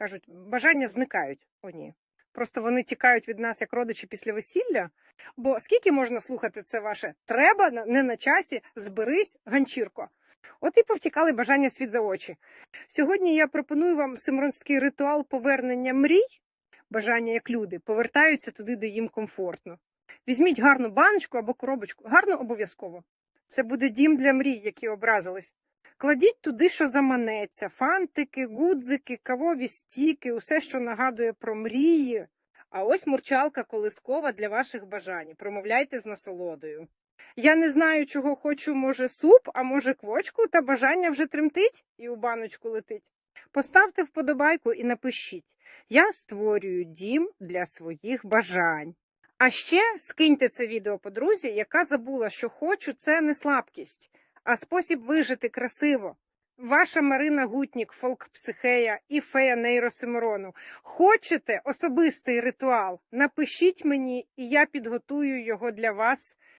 кажуть, бажання зникають. О, ні. Просто вони тікають від нас як родичі після весілля. Бо скільки можна слухати це ваше треба, не на часі, зберись, ганчірко. От і повтікали бажання світ за очі. Сьогодні я пропоную вам симронський ритуал повернення мрій, бажання як люди, повертаються туди, де їм комфортно. Візьміть гарну баночку або коробочку, гарно обов'язково. Це буде дім для мрій, які образились. Кладіть туди, що заманеться: фантики, гудзики, кавові стіки, усе, що нагадує про мрії. А ось мурчалка колискова для ваших бажань. Промовляйте з насолодою. Я не знаю, чого хочу, може, суп, а може, квочку, та бажання вже тремтить і у баночку летить. Поставте вподобайку і напишіть: Я створюю дім для своїх бажань. А ще скиньте це відео подрузі, яка забула, що хочу, це не слабкість, а спосіб вижити красиво. Ваша Марина Гутнік, фолк-психея і фея нейросиморону. Хочете особистий ритуал? Напишіть мені, і я підготую його для вас